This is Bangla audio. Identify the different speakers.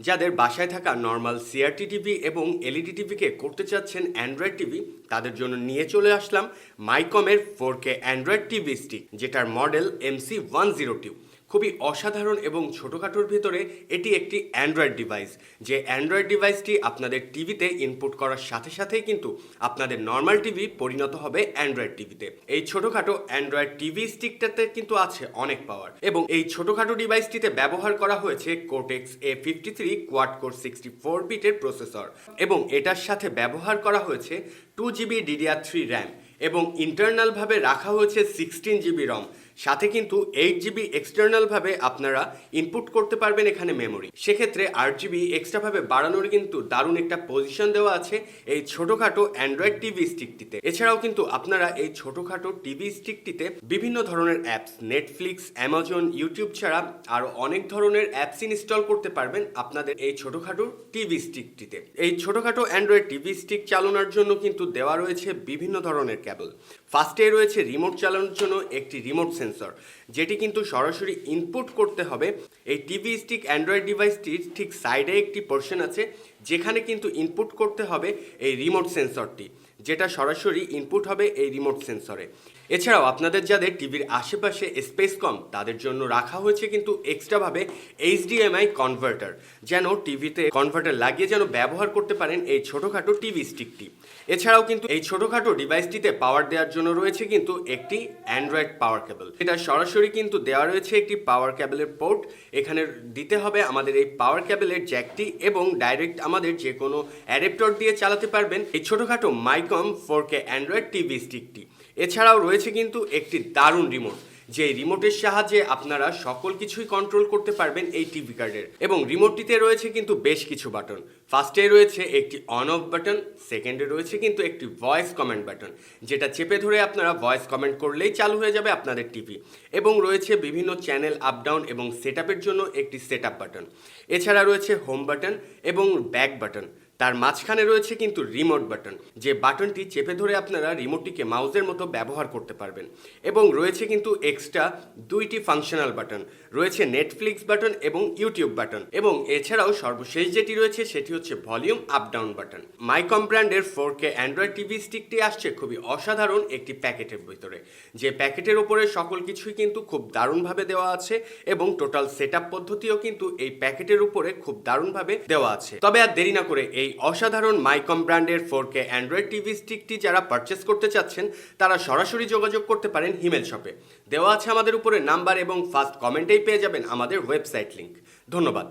Speaker 1: যাদের বাসায় থাকা নর্মাল সিআরটি টিভি এবং এলইডি টিভিকে করতে চাচ্ছেন অ্যান্ড্রয়েড টিভি তাদের জন্য নিয়ে চলে আসলাম মাইকমের four K android TV stick যেটার model MC one zero two খুবই অসাধারণ এবং ছোটোখাটোর ভেতরে এটি একটি অ্যান্ড্রয়েড ডিভাইস যে অ্যান্ড্রয়েড ডিভাইসটি আপনাদের টিভিতে ইনপুট করার সাথে সাথেই কিন্তু আপনাদের নর্মাল টিভি পরিণত হবে অ্যান্ড্রয়েড টিভিতে এই ছোটোখাটো অ্যান্ড্রয়েড টিভি স্টিকটাতে কিন্তু আছে অনেক পাওয়ার এবং এই ছোটোখাটো ডিভাইসটিতে ব্যবহার করা হয়েছে cortex A fifty three quad core sixty four বিটের প্রসেসর এবং এটার সাথে ব্যবহার করা হয়েছে two GB DDR three RAM এবং ইন্টারনালভাবে রাখা হয়েছে সিক্সটিন জিবি রম সাথে কিন্তু এইট জিবি এক্সটার্নালভাবে আপনারা ইনপুট করতে পারবেন এখানে মেমোরি সেক্ষেত্রে আট জিবি এক্সট্রাভাবে বাড়ানোর কিন্তু দারুণ একটা পজিশন দেওয়া আছে এই ছোটোখাটো অ্যান্ড্রয়েড টিভি স্টিকটিতে এছাড়াও কিন্তু আপনারা এই ছোটোখাটো টিভি স্টিকটিতে বিভিন্ন ধরনের অ্যাপস নেটফ্লিক্স অ্যামাজন ইউটিউব ছাড়া আরও অনেক ধরনের অ্যাপস ইনস্টল করতে পারবেন আপনাদের এই ছোটোখাটো টিভি স্টিকটিতে এই ছোটোখাটো অ্যান্ড্রয়েড টিভি স্টিক চালানোর জন্য কিন্তু দেওয়া রয়েছে বিভিন্ন ধরনের কেবল ফার্স্টে রয়েছে রিমোট চালানোর জন্য একটি রিমোট সেন্সর যেটি কিন্তু সরাসরি ইনপুট করতে হবে। এই টিভি স্টিক অ্যান্ড্রয়েড ডিভাইসটির ঠিক সাইডে একটি পোর্শন আছে। যেখানে কিন্তু ইনপুট করতে হবে এই রিমোট সেন্সরটি যেটা সরাসরি ইনপুট হবে এই রিমোট সেন্সরে এছাড়াও আপনাদের যাদের টিভির আশেপাশে স্পেস কম, তাদের জন্য রাখা হয়েছে কিন্তু এক্সট্রাভাবে এইচডিএমআই কনভার্টার যেন টিভিতে কনভার্টার লাগিয়ে যেন ব্যবহার করতে পারেন এই ছোটোখাটো টিভি স্টিকটি এছাড়াও কিন্তু এই ছোটোখাটো ডিভাইসটিতে পাওয়ার দেওয়ার জন্য রয়েছে কিন্তু একটি অ্যান্ড্রয়েড পাওয়ার কেবল এটা সরাসরি কিন্তু দেওয়া রয়েছে একটি পাওয়ার কেবলের পোর্ট এখানে দিতে হবে আমাদের এই পাওয়ার কেবলের জ্যাকটি এবং ডাইরেক্ট আমাদের যে কোনো অ্যাডাপ্টর দিয়ে চালাতে পারবেন এই ছোটোখাটো Mecool four K android TV স্টিকটি। এছাড়াও রয়েছে কিন্তু একটি দারুণ রিমোট। যে রিমোটের সাহায্যে আপনারা সকল কিছুই কন্ট্রোল করতে পারবেন এই টিভি কার্ডের এবং রিমোটটিতে রয়েছে কিন্তু বেশ কিছু বাটন ফার্স্টে রয়েছে একটি অন অফ বাটন সেকেন্ডে রয়েছে কিন্তু একটি ভয়েস কমেন্ট বাটন যেটা চেপে ধরে আপনারা ভয়েস কমেন্ট করলেই চালু হয়ে যাবে আপনাদের টিভি এবং রয়েছে বিভিন্ন চ্যানেল আপ ডাউন এবং সেট জন্য একটি সেট বাটন এছাড়া রয়েছে হোম বাটন এবং ব্যাক বাটন তার মাঝখানে রয়েছে কিন্তু রিমোট বাটন যে বাটনটি চেপে ধরে আপনারা রিমোটটিকে মাউসের মতো ব্যবহার করতে পারবেন। এবং রয়েছে কিন্তু এক্সট্রা দুইটি ফাংশনাল বাটন রয়েছে নেটফ্লিক্স বাটন এবং ইউটিউব বাটন এবং এছাড়াও সর্বশেষ যেটি রয়েছে সেটি হচ্ছে volume up down button Mecool ব্র্যান্ডের ফোর কে অ্যান্ড্রয়েড টিভি স্টিকটি আসছে খুবই অসাধারণ একটি প্যাকেটের ভিতরে। যে প্যাকেটের উপরে সকল কিছুই কিন্তু খুব দারুণভাবে দেওয়া আছে এবং টোটাল সেট পদ্ধতিও কিন্তু এই প্যাকেটের উপরে খুব দারুণভাবে দেওয়া আছে। তবে আর দেরি না করে এই অসাধারণ মাইকম ব্র্যান্ডের ফোর কে অ্যান্ড্রয়েড টিভি স্টিকটি যারা পারচেস করতে চাচ্ছেন, তারা সরাসরি যোগাযোগ করতে পারেন হিমেল শপে। দেওয়া আছে আমাদের উপরে নাম্বার এবং ফার্স্ট কমেন্টেই পেয়ে যাবেন আমাদের ওয়েবসাইট লিঙ্ক ধন্যবাদ।